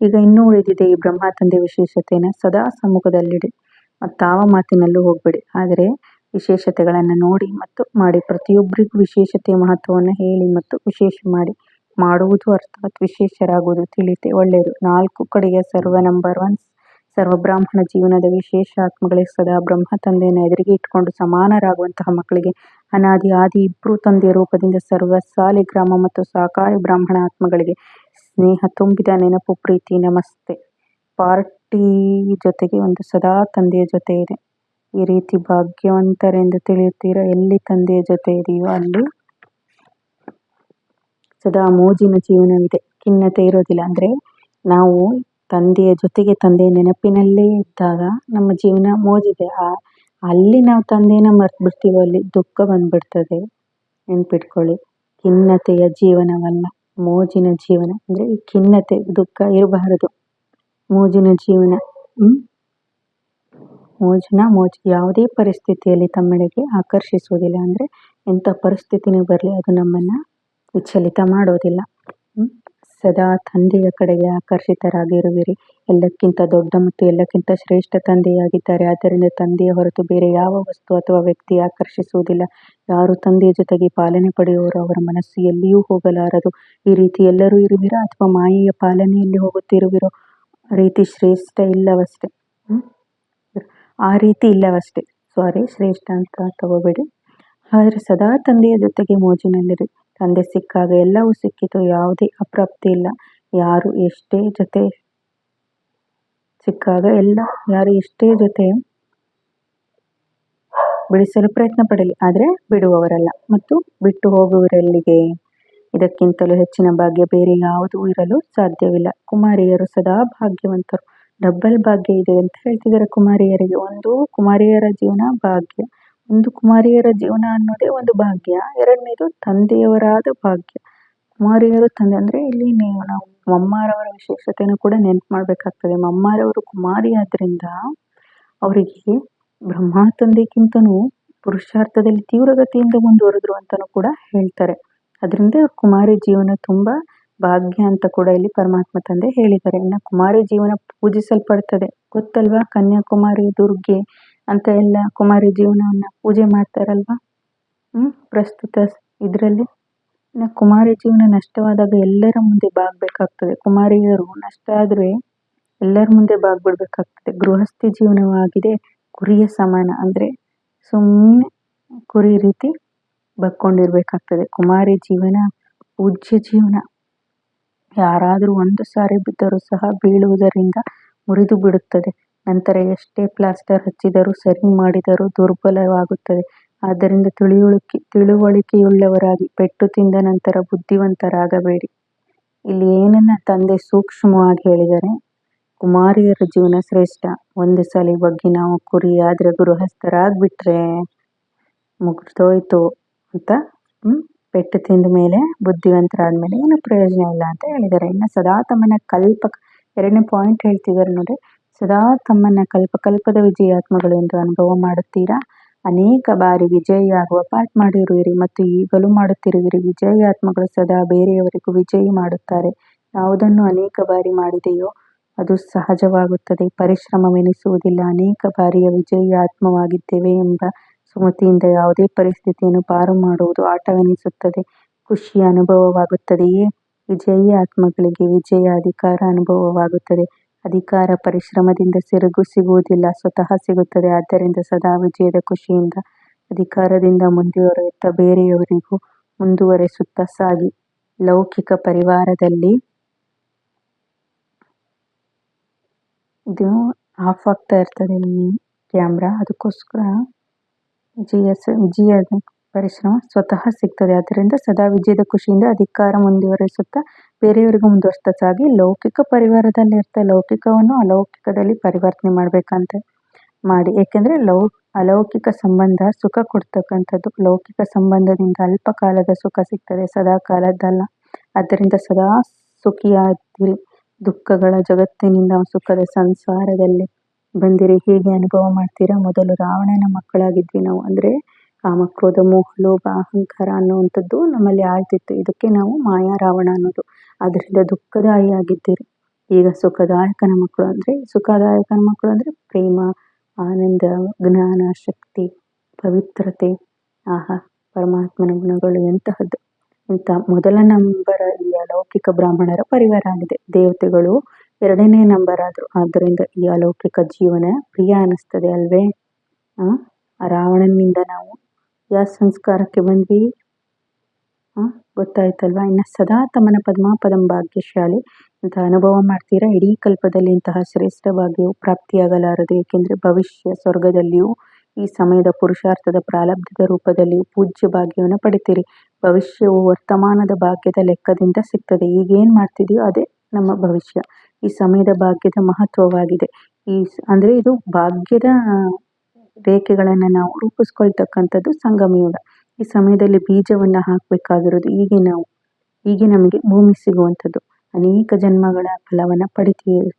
ಈಗ ಇನ್ನೂ ಉಳಿದಿದೆ ಈ ಬ್ರಹ್ಮ ತಂದೆ ವಿಶೇಷತೆಯನ್ನು ಸದಾ ಸಮ್ಮುಖದಲ್ಲಿಡಿ ತಾವ ಮಾತಿನಲ್ಲೂ ಹೋಗಬೇಡಿ. ಆದರೆ ವಿಶೇಷತೆಗಳನ್ನು ನೋಡಿ ಮತ್ತು ಮಾಡಿ ಪ್ರತಿಯೊಬ್ಬರಿಗೂ ವಿಶೇಷತೆಯ ಮಹತ್ವವನ್ನು ಹೇಳಿ ಮತ್ತು ವಿಶೇಷ ಮಾಡಿ. ಮಾಡುವುದು ಅರ್ಥಾತ್ ವಿಶೇಷರಾಗುವುದು ತಿಳಿತೆ ಒಳ್ಳೆಯದು. ನಾಲ್ಕು ಕಡೆಯ ಸರ್ವ ನಂಬರ್ ಒನ್ ಸರ್ವ ಬ್ರಾಹ್ಮಣ ಜೀವನದ ವಿಶೇಷ ಆತ್ಮಗಳಿಗೆ ಸದಾ ಬ್ರಹ್ಮ ತಂದೆಯನ್ನು ಎದುರಿಗೆ ಇಟ್ಟುಕೊಂಡು ಸಮಾನರಾಗುವಂತಹ ಮಕ್ಕಳಿಗೆ ಅನಾದಿ ಆದಿ ಇಬ್ಬರು ತಂದೆಯ ರೂಪದಿಂದ ಸರ್ವ ಸಾಲಿ ಗ್ರಾಮ ಮತ್ತು ಸಾಕಾರಿ ಬ್ರಾಹ್ಮಣ ಆತ್ಮಗಳಿಗೆ ಸ್ನೇಹ ತುಂಬಿದ ನೆನಪು, ಪ್ರೀತಿ, ನಮಸ್ತೆ. ಪಾರ್ಟಿ ಜೊತೆಗೆ ಒಂದು ಸದಾ ತಂದೆಯ ಜೊತೆ ಇದೆ. ಈ ರೀತಿ ಭಾಗ್ಯವಂತರೆಂದು ತಿಳಿಯುತ್ತೀರಾ? ಎಲ್ಲಿ ತಂದೆಯ ಜೊತೆ ಇದೆಯೋ ಅಲ್ಲಿ ಸದಾ ಮೋಜಿನ ಜೀವನವಿದೆ. ಖಿನ್ನತೆ ಇರೋದಿಲ್ಲ. ಅಂದರೆ ನಾವು ತಂದೆಯ ಜೊತೆಗೆ ತಂದೆಯ ನೆನಪಿನಲ್ಲೇ ಇದ್ದಾಗ ನಮ್ಮ ಜೀವನ ಮೋಜಿದೆ ಆ, ಅಲ್ಲಿ ನಾವು ತಂದೆನ ಮರ್ತು ಬಿಡ್ತೀವೋ ಅಲ್ಲಿ ದುಃಖ ಬಂದ್ಬಿಡ್ತದೆ ನೆನ್ಪಿಟ್ಕೊಳ್ಳಿ. ಖಿನ್ನತೆಯ ಜೀವನವಲ್ಲ, ಮೋಜಿನ ಜೀವನ. ಅಂದರೆ ಈ ಖಿನ್ನತೆ, ದುಃಖ ಇರಬಾರದು. ಮೋಜಿನ ಜೀವನ ಮೋಜಿನ, ಮೋಜ್ ಯಾವುದೇ ಪರಿಸ್ಥಿತಿಯಲ್ಲಿ ತಮ್ಮೆಡೆಗೆ ಆಕರ್ಷಿಸುವುದಿಲ್ಲ. ಅಂದರೆ ಎಂಥ ಪರಿಸ್ಥಿತಿನೂ ಬರಲಿ, ಅದು ನಮ್ಮನ್ನು ವಿಚಲಿತ ಮಾಡೋದಿಲ್ಲ. ಸದಾ ತಂದೆಯ ಕಡೆಗೆ ಆಕರ್ಷಿತರಾಗಿರುವಿರಿ. ಎಲ್ಲಕ್ಕಿಂತ ದೊಡ್ಡ ಮತ್ತು ಎಲ್ಲಕ್ಕಿಂತ ಶ್ರೇಷ್ಠ ತಂದೆಯಾಗಿದ್ದಾರೆ. ಆದ್ದರಿಂದ ತಂದೆಯ ಹೊರತು ಬೇರೆ ಯಾವ ವಸ್ತು ಅಥವಾ ವ್ಯಕ್ತಿ ಆಕರ್ಷಿಸುವುದಿಲ್ಲ. ಯಾರು ತಂದೆಯ ಜೊತೆಗೆ ಪಾಲನೆ ಪಡೆಯುವರು ಅವರ ಮನಸ್ಸು ಎಲ್ಲಿಯೂ ಹೋಗಲಾರದು. ಈ ರೀತಿ ಎಲ್ಲರೂ ಇರುವಿರಾ ಅಥವಾ ಮಾಯೆಯ ಪಾಲನೆಯಲ್ಲಿ ಹೋಗುತ್ತಿರುವಿರೋ? ರೀತಿ ಶ್ರೇಷ್ಠ ಇಲ್ಲವಷ್ಟೇ. ಆ ರೀತಿ ಇಲ್ಲವಷ್ಟೇ. ಸಾರಿ ಶ್ರೇಷ್ಠ ಅಂತ ತಗೋಬೇಡಿ. ಆದರೆ ಸದಾ ತಂದೆಯ ಜೊತೆಗೆ ಮೋಜಿನಲ್ಲಿರಿ. ತಂದೆ ಸಿಕ್ಕಾಗ ಎಲ್ಲವೂ ಸಿಕ್ಕಿತು. ಯಾವುದೇ ಅಪ್ರಾಪ್ತಿ ಇಲ್ಲ. ಯಾರು ಎಷ್ಟೇ ಜೊತೆ ಸಿಕ್ಕಾಗ ಎಲ್ಲ, ಯಾರು ಎಷ್ಟೇ ಜೊತೆ ಬಿಡಿಸಲು ಪ್ರಯತ್ನ ಪಡಲಿ, ಆದರೆ ಬಿಡುವವರಲ್ಲ. ಮತ್ತು ಬಿಟ್ಟು ಹೋಗುವರೆಲ್ಲಿಗೆ ಇದಕ್ಕಿಂತಲೂ ಹೆಚ್ಚಿನ ಭಾಗ್ಯ ಬೇರೆ ಯಾವುದೂ ಇರಲು ಸಾಧ್ಯವಿಲ್ಲ. ಕುಮಾರಿಯರು ಸದಾ ಭಾಗ್ಯವಂತರು. ಡಬ್ಬಲ್ ಭಾಗ್ಯ ಇದೆ ಅಂತ ಹೇಳ್ತಿದ್ದಾರೆ ಕುಮಾರಿಯರಿಗೆ. ಒಂದು ಕುಮಾರಿಯರ ಜೀವನ ಭಾಗ್ಯ. ಒಂದು ಕುಮಾರಿಯರ ಜೀವನ ಅನ್ನೋದೇ ಒಂದು ಭಾಗ್ಯ. ಎರಡನೇದು ತಂದೆಯವರಾದ ಭಾಗ್ಯ. ಕುಮಾರಿಯರು ತಂದೆ ಅಂದ್ರೆ ಇಲ್ಲಿ ನೀವು, ನಾವು ಮಮ್ಮಾರವರ ವಿಶೇಷತೆಯನ್ನು ಕೂಡ ನೆನ್ಪು ಮಾಡ್ಬೇಕಾಗ್ತದೆ. ಮಮ್ಮಾರವರು ಕುಮಾರಿ ಆದ್ರಿಂದ ಅವರಿಗೆ ಬ್ರಹ್ಮ ತಂದೆಗಿಂತನೂ ಪುರುಷಾರ್ಥದಲ್ಲಿ ತೀವ್ರಗತಿಯಿಂದ ಮುಂದುವರೆದ್ರು ಅಂತಲೂ ಕೂಡ ಹೇಳ್ತಾರೆ. ಅದರಿಂದ ಕುಮಾರಿ ಜೀವನ ತುಂಬಾ ಭಾಗ್ಯ ಅಂತ ಕೂಡ ಇಲ್ಲಿ ಪರಮಾತ್ಮ ತಂದೆ ಹೇಳಿದ್ದಾರೆ. ಇನ್ನು ಕುಮಾರಿ ಜೀವನ ಪೂಜಿಸಲ್ಪಡ್ತದೆ. ಗೊತ್ತಲ್ವಾ? ಕನ್ಯಾಕುಮಾರಿ, ದುರ್ಗೆ ಅಂತ ಎಲ್ಲ ಕುಮಾರಿ ಜೀವನವನ್ನು ಪೂಜೆ ಮಾಡ್ತಾರಲ್ವಾ? ಪ್ರಸ್ತುತ ಇದರಲ್ಲಿ. ಇನ್ನು ಕುಮಾರಿ ಜೀವನ ನಷ್ಟವಾದಾಗ ಎಲ್ಲರ ಮುಂದೆ ಬಾಗ್ಬೇಕಾಗ್ತದೆ. ಕುಮಾರಿಯರು ನಷ್ಟ ಆದರೆ ಎಲ್ಲರ ಮುಂದೆ ಬಾಗ್ಬಿಡ್ಬೇಕಾಗ್ತದೆ. ಗೃಹಸ್ಥಿ ಜೀವನವಾಗಿದೆ, ಕುರಿಯ ಸಮಾನ ಅಂದರೆ ಸುಮ್ಮನೆ ಕುರಿ ರೀತಿ ಬಕ್ಕೊಂಡಿರ್ಬೇಕಾಗ್ತದೆ ಕುಮಾರಿ ಜೀವನ, ಪೂಜ್ಯ ಜೀವನ, ಯಾರಾದರೂ ಒಂದು ಸಾರಿ ಬಿದ್ದರೂ ಸಹ ಬೀಳುವುದರಿಂದ ಮುರಿದು ಬಿಡುತ್ತದೆ. ನಂತರ ಎಷ್ಟೇ ಪ್ಲಾಸ್ಟರ್ ಹಚ್ಚಿದರೂ ಸರಿ ಮಾಡಿದರೂ ದುರ್ಬಲವಾಗುತ್ತದೆ. ಆದ್ದರಿಂದ ತಿಳಿವಳಿಕೆ ತಿಳುವಳಿಕೆಯುಳ್ಳವರಾಗಿ ಪೆಟ್ಟು ತಿಂದ ನಂತರ ಬುದ್ಧಿವಂತರಾಗಬೇಡಿ. ಇಲ್ಲಿ ಏನನ್ನ ತಂದೆ ಸೂಕ್ಷ್ಮವಾಗಿ ಹೇಳಿದರೆ, ಕುಮಾರಿಯರ ಜೀವನ ಶ್ರೇಷ್ಠ. ಒಂದು ಸಲ ಬಗ್ಗೆ ನಾವು ಕುರಿ ಆದರೆ ಗೃಹಸ್ಥರಾಗ್ಬಿಟ್ರೆ ಮುಗ್ದೋಯ್ತು ಅಂತ ಪೆಟ್ಟು ತಿಂದ ಮೇಲೆ ಬುದ್ಧಿವಂತರಾದ್ಮೇಲೆ ಏನು ಪ್ರಯೋಜನ ಇಲ್ಲ ಅಂತ ಹೇಳಿದ್ದಾರೆ ಇನ್ನು ಸದಾ ತಮ್ಮನ್ನ ಕಲ್ಪ ಎರಡನೇ ಪಾಯಿಂಟ್ ಹೇಳ್ತಿದ್ದಾರೆ ನೋಡಿ. ಸದಾ ತಮ್ಮನ್ನ ಕಲ್ಪ ಕಲ್ಪದ ವಿಜಯಾತ್ಮಗಳು ಎಂದು ಅನುಭವ ಮಾಡುತ್ತೀರಾ? ಅನೇಕ ಬಾರಿ ವಿಜಯಿಯಾಗುವ ಪಾಠ ಮಾಡಿರುವಿರಿ ಮತ್ತು ಈಗಲೂ ಮಾಡುತ್ತಿರುವಿರಿ. ವಿಜಯಾತ್ಮಗಳು ಸದಾ ಬೇರೆಯವರಿಗೂ ವಿಜಯಿ ಮಾಡುತ್ತಾರೆ. ಯಾವುದನ್ನು ಅನೇಕ ಬಾರಿ ಮಾಡಿದೆಯೋ ಅದು ಸಹಜವಾಗುತ್ತದೆ. ಪರಿಶ್ರಮವೆನಿಸುವುದಿಲ್ಲ. ಅನೇಕ ಬಾರಿಯ ವಿಜಯಿ ಆತ್ಮವಾಗಿದ್ದೇವೆ ಎಂಬ ಸುಮತಿಯಿಂದ ಯಾವುದೇ ಪರಿಸ್ಥಿತಿಯನ್ನು ಪಾರು ಮಾಡುವುದು ಆಟವೆನಿಸುತ್ತದೆ. ಖುಷಿಯ ಅನುಭವವಾಗುತ್ತದೆಯೇ? ವಿಜಯಿ ಆತ್ಮಗಳಿಗೆ ವಿಜಯ ಅಧಿಕಾರ ಅನುಭವವಾಗುತ್ತದೆ. ಅಧಿಕಾರ ಪರಿಶ್ರಮದಿಂದ ಸಿರುಗು ಸಿಗುವುದಿಲ್ಲ, ಸ್ವತಃ ಸಿಗುತ್ತದೆ. ಆದ್ದರಿಂದ ಸದಾ ವಿಜಯದ ಖುಷಿಯಿಂದ ಅಧಿಕಾರದಿಂದ ಮುಂದುವರಿಯುತ್ತಾ ಬೇರೆಯವರಿಗೂ ಮುಂದುವರೆಸುತ್ತಾ ಸಾಗಿ. ಲೌಕಿಕ ಪರಿವಾರದಲ್ಲಿ ಇದು ಆಫ್ ಆಗ್ತಾ ಇರ್ತದೆ ಕ್ಯಾಮ್ರಾ ಅದಕ್ಕೋಸ್ಕರ ವಿಜಯ ವಿಜಯದ ಪರಿಶ್ರಮ ಸ್ವತಃ ಸಿಗ್ತದೆ. ಆದ್ದರಿಂದ ಸದಾ ವಿಜಯದ ಖುಷಿಯಿಂದ ಅಧಿಕಾರ ಮುಂದುವರಿಸುತ್ತಾ ಬೇರೆಯವರಿಗೂ ಮುಂದುವರಿಸ್ತಾ ಸಾಗಿ ಲೌಕಿಕ ಪರಿವಾರದಲ್ಲಿ ಇರ್ತಾ ಲೌಕಿಕವನ್ನು ಅಲೌಕಿಕದಲ್ಲಿ ಪರಿವರ್ತನೆ ಮಾಡಬೇಕಂತೆ ಮಾಡಿ. ಏಕೆಂದರೆ ಲೌ, ಅಲೌಕಿಕ ಸಂಬಂಧ ಸುಖ ಕೊಡ್ತಕ್ಕಂಥದ್ದು. ಲೌಕಿಕ ಸಂಬಂಧದಿಂದ ಅಲ್ಪ ಕಾಲದ ಸುಖ ಸಿಗ್ತದೆ, ಸದಾ ಕಾಲದ್ದಲ್ಲ. ಆದ್ದರಿಂದ ಸದಾ ಸುಖಿಯಾದಿರಿ. ದುಃಖಗಳ ಜಗತ್ತಿನಿಂದ ಸುಖದ ಸಂಸಾರದಲ್ಲಿ ಬಂದಿರಿ. ಹೀಗೆ ಅನುಭವ ಮಾಡ್ತೀರಾ? ಮೊದಲು ರಾವಣನ ಮಕ್ಕಳಾಗಿದ್ವಿ ನಾವು. ಅಂದರೆ ಕಾಮಕ್ರೋಧ, ಮೋಹ, ಲೋಭ, ಅಹಂಕಾರ ಅನ್ನುವಂಥದ್ದು ನಮ್ಮಲ್ಲಿ ಆಳ್ತಿತ್ತು. ಇದಕ್ಕೆ ನಾವು ಮಾಯಾ ರಾವಣ ಅನ್ನೋದು. ಅದರಿಂದ ದುಃಖದಾಯಿಯಾಗಿದ್ದೀರಿ ಈಗ ಸುಖದಾಯಕನ ಮಕ್ಕಳು ಅಂದರೆ, ಸುಖದಾಯಕನ ಮಕ್ಕಳು ಅಂದರೆ ಪ್ರೇಮ, ಆನಂದ, ಜ್ಞಾನ, ಶಕ್ತಿ, ಪವಿತ್ರತೆ, ಆಹಾ, ಪರಮಾತ್ಮನ ಗುಣಗಳು ಎಂತಹದ್ದು. ಇಂಥ ಮೊದಲ ನಂಬರ ಈ ಅಲೌಕಿಕ ಬ್ರಾಹ್ಮಣರ ಪರಿವಾರ ಆಗಿದೆ. ದೇವತೆಗಳು ಎರಡನೇ ನಂಬರ್ ಆದರು. ಆದ್ದರಿಂದ ಈ ಅಲೌಕಿಕ ಜೀವನ ಪ್ರಿಯ ಅನ್ನಿಸ್ತದೆ ಅಲ್ವೇ? ಆ ರಾವಣನಿಂದ ನಾವು ಯಾವ ಸಂಸ್ಕಾರಕ್ಕೆ ಬಂದ್ವಿ? ಗೊತ್ತಾಯ್ತಲ್ವಾ? ಇನ್ನು ಸದಾ ತಮ್ಮನ ಪದ್ಮಾಪದಂ ಭಾಗ್ಯಶಾಲಿ. ಅಂತ ಅನುಭವ ಮಾಡ್ತೀರಾ? ಇಡೀ ಕಲ್ಪದಲ್ಲಿ ಇಂತಹ ಶ್ರೇಷ್ಠ ಭಾಗ್ಯವು ಪ್ರಾಪ್ತಿಯಾಗಲಾರದು, ಏಕೆಂದರೆ ಭವಿಷ್ಯ ಸ್ವರ್ಗದಲ್ಲಿಯೂ, ಈ ಸಮಯದ ಪುರುಷಾರ್ಥದ ಪ್ರಾಲಬ್ಧದ ರೂಪದಲ್ಲಿಯೂ ಪೂಜ್ಯ ಭಾಗ್ಯವನ್ನು ಪಡಿತೀರಿ. ಭವಿಷ್ಯವು ವರ್ತಮಾನದ ಭಾಗ್ಯದ ಲೆಕ್ಕದಿಂದ ಸಿಗ್ತದೆ. ಈಗೇನು ಮಾಡ್ತಿದೆಯೋ ಅದೇ ನಮ್ಮ ಭವಿಷ್ಯ. ಈ ಸಮಯದ ಭಾಗ್ಯದ ಮಹತ್ವವಾಗಿದೆ. ಈ ಅಂದರೆ ಇದು ಭಾಗ್ಯದ ರೇಖೆಗಳನ್ನು ನಾವು ರೂಪಿಸ್ಕೊಳ್ತಕ್ಕಂಥದ್ದು ಸಂಗಮಯುಗ. ಈ ಸಮಯದಲ್ಲಿ ಬೀಜವನ್ನು ಹಾಕಬೇಕಾಗಿರೋದು ಹೀಗೆ ನಾವು, ಹೀಗೆ ನಮಗೆ ಭೂಮಿ ಸಿಗುವಂಥದ್ದು. ಅನೇಕ ಜನ್ಮಗಳ ಫಲವನ್ನು ಪಡಿತೀವಿ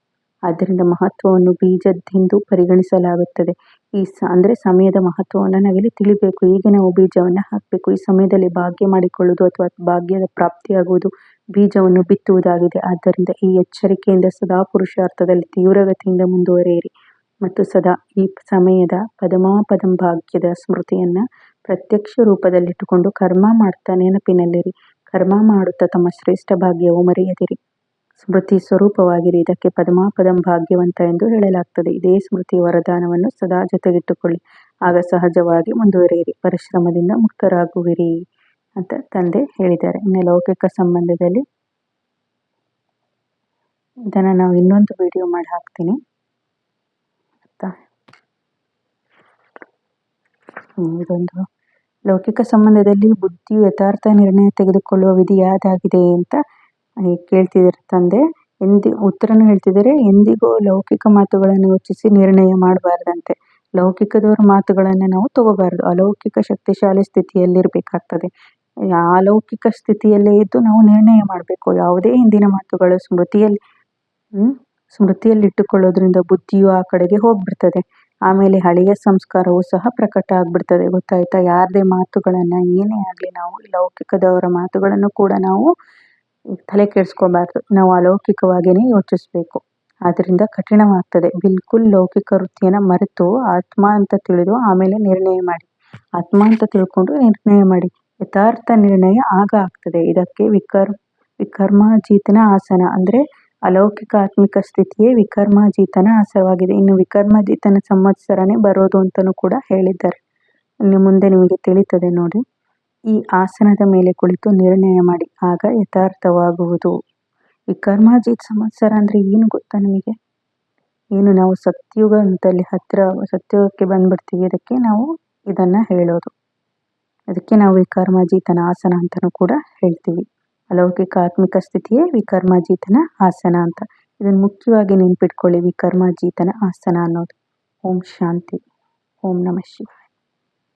ಆದ್ದರಿಂದ ಮಹತ್ವವನ್ನು ಬೀಜದಿಂದ ಪರಿಗಣಿಸಲಾಗುತ್ತದೆ. ಈ ಸ, ಅಂದರೆ ಸಮಯದ ಮಹತ್ವವನ್ನು ನಾವಿಲ್ಲಿ ತಿಳಿಬೇಕು. ಹೀಗೆ ನಾವು ಬೀಜವನ್ನು ಹಾಕಬೇಕು. ಈ ಸಮಯದಲ್ಲಿ ಭಾಗ್ಯ ಮಾಡಿಕೊಳ್ಳುವುದು ಅಥವಾ ಭಾಗ್ಯದ ಪ್ರಾಪ್ತಿಯಾಗುವುದು ಬೀಜವನ್ನು ಬಿತ್ತುವುದಾಗಿದೆ. ಆದ್ದರಿಂದ ಈ ಎಚ್ಚರಿಕೆಯಿಂದ ಸದಾ ಪುರುಷಾರ್ಥದಲ್ಲಿ ತೀವ್ರಗತಿಯಿಂದ ಮುಂದುವರಿಯಿರಿ. ಮತ್ತು ಸದಾ ಈ ಸಮಯದ ಪದಮಾಪದಂ ಭಾಗ್ಯದ ಸ್ಮೃತಿಯನ್ನು ಪ್ರತ್ಯಕ್ಷ ರೂಪದಲ್ಲಿಟ್ಟುಕೊಂಡು ಕರ್ಮ ಮಾಡ್ತಾ ನೆನಪಿನಲ್ಲಿರಿ. ಕರ್ಮ ಮಾಡುತ್ತಾ ತಮ್ಮ ಶ್ರೇಷ್ಠ ಭಾಗ್ಯವು ಮರೆಯದಿರಿ. ಸ್ಮೃತಿ ಸ್ವರೂಪವಾಗಿರಿ. ಇದಕ್ಕೆ ಪದಮಾಪದಂ ಭಾಗ್ಯವಂತ ಎಂದು ಹೇಳಲಾಗ್ತದೆ. ಇದೇ ಸ್ಮೃತಿ ವರದಾನವನ್ನು ಸದಾ ಜೊತೆಗಿಟ್ಟುಕೊಳ್ಳಿ. ಆಗ ಸಹಜವಾಗಿ ಮುಂದುವರಿಯಿರಿ. ಪರಿಶ್ರಮದಿಂದ ಮುಕ್ತರಾಗುವಿರಿ ಅಂತ ತಂದೆ ಹೇಳಿದ್ದಾರೆ. ಇನ್ನು ಲೌಕಿಕ ಸಂಬಂಧದಲ್ಲಿ ಇದನ್ನು ನಾವು ಇನ್ನೊಂದು ವಿಡಿಯೋ ಮಾಡಿ ಹಾಕ್ತೀನಿ. ಇದೊಂದು ಲೌಕಿಕ ಸಂಬಂಧದಲ್ಲಿ ಬುದ್ಧಿಯು ಯಥಾರ್ಥ ನಿರ್ಣಯ ತೆಗೆದುಕೊಳ್ಳುವ ವಿಧಿ ಯಾವುದಾಗಿದೆ ಅಂತ ಕೇಳ್ತಿದ್ದಾರೆ ತಂದೆ. ಎಂದಿ, ಉತ್ತರನ ಹೇಳ್ತಿದ್ದಾರೆ, ಎಂದಿಗೂ ಲೌಕಿಕ ಮಾತುಗಳನ್ನು ಯೋಚಿಸಿ ನಿರ್ಣಯ ಮಾಡಬಾರ್ದಂತೆ. ಲೌಕಿಕದವರ ಮಾತುಗಳನ್ನು ನಾವು ತಗೋಬಾರ್ದು. ಅಲೌಕಿಕ ಶಕ್ತಿಶಾಲಿ ಸ್ಥಿತಿಯಲ್ಲಿರಬೇಕಾಗ್ತದೆ. ಅಲೌಕಿಕ ಸ್ಥಿತಿಯಲ್ಲೇ ಇದ್ದು ನಾವು ನಿರ್ಣಯ ಮಾಡಬೇಕು. ಯಾವುದೇ ಹಿಂದಿನ ಮಾತುಗಳು ಸ್ಮೃತಿಯಲ್ಲಿ ಸ್ಮೃತಿಯಲ್ಲಿ ಇಟ್ಟುಕೊಳ್ಳೋದ್ರಿಂದ ಬುದ್ಧಿಯು ಆ ಕಡೆಗೆ ಹೋಗ್ಬಿಡ್ತದೆ. ಆಮೇಲೆ ಹಳೆಯ ಸಂಸ್ಕಾರವು ಸಹ ಪ್ರಕಟ ಆಗ್ಬಿಡ್ತದೆ. ಗೊತ್ತಾಯ್ತಾ? ಯಾರದೇ ಮಾತುಗಳನ್ನು ಏನೇ ಆಗಲಿ ನಾವು ಲೌಕಿಕದವರ ಮಾತುಗಳನ್ನು ಕೂಡ ನಾವು ತಲೆ ಕೆಡಿಸ್ಕೋಬಾರ್ದು. ನಾವು ಅಲೌಕಿಕವಾಗಿಯೇ ಯೋಚಿಸಬೇಕು. ಆದ್ದರಿಂದ ಕಠಿಣವಾಗ್ತದೆ. ಬಿಲ್ಕುಲ್ ಲೌಕಿಕ ವೃತ್ತಿಯನ್ನು ಮರೆತು ಆತ್ಮ ಅಂತ ತಿಳಿದು ಆಮೇಲೆ ನಿರ್ಣಯ ಮಾಡಿ. ಆತ್ಮ ಅಂತ ತಿಳ್ಕೊಂಡು ನಿರ್ಣಯ ಮಾಡಿ. ಯಥಾರ್ಥ ನಿರ್ಣಯ ಆಗ ಆಗ್ತದೆ. ಇದಕ್ಕೆ ವಿಕರ್ ವಿಕರ್ಮಾಜೀತನ ಆಸನ ಅಂದರೆ ಅಲೌಕಿಕ ಆತ್ಮಿಕ ಸ್ಥಿತಿಯೇ ವಿಕರ್ಮಾಜೀತನ ಆಸನವಾಗಿದೆ ಇನ್ನು ವಿಕರ್ಮಾಜೀತನ ಸಂವತ್ಸರನೇ ಬರೋದು ಅಂತಲೂ ಕೂಡ ಹೇಳಿದ್ದಾರೆ. ಇನ್ನು ಮುಂದೆ ನಿಮಗೆ ತಿಳಿತದೆ ನೋಡಿ. ಈ ಆಸನದ ಮೇಲೆ ಕುಳಿತು ನಿರ್ಣಯ ಮಾಡಿ. ಆಗ ಯಥಾರ್ಥವಾಗುವುದು. ವಿಕರ್ಮಾಜಿತ್ ಸಂವತ್ಸರ ಅಂದರೆ ಏನು ಗೊತ್ತಾ ನಿಮಗೆ? ಏನು ನಾವು ಸತ್ಯುಗ ಅಂತಲ್ಲಿ ಹತ್ತಿರ ಸತ್ಯುಗಕ್ಕೆ ಬಂದ್ಬಿಡ್ತೀವಿ. ಅದಕ್ಕೆ ನಾವು ಇದನ್ನು ಹೇಳೋದು. ಅದಕ್ಕೆ ನಾವು ವಿಕರ್ಮಾಜೀತನ ಆಸನ ಅಂತಲೂ ಕೂಡ ಹೇಳ್ತೀವಿ. ಅಲೌಕಿಕ ಆತ್ಮಿಕ ಸ್ಥಿತಿಯೇ ವಿಕರ್ಮಾಜೀತನ ಆಸನ ಅಂತ. ಇದನ್ನು ಮುಖ್ಯವಾಗಿ ನೆನ್ಪಿಟ್ಕೊಳ್ಳಿ ವಿಕರ್ಮಾಜೀತನ ಆಸನ ಅನ್ನೋದು. ಓಂ ಶಾಂತಿ. ಓಂ ನಮಃ ಶಿವ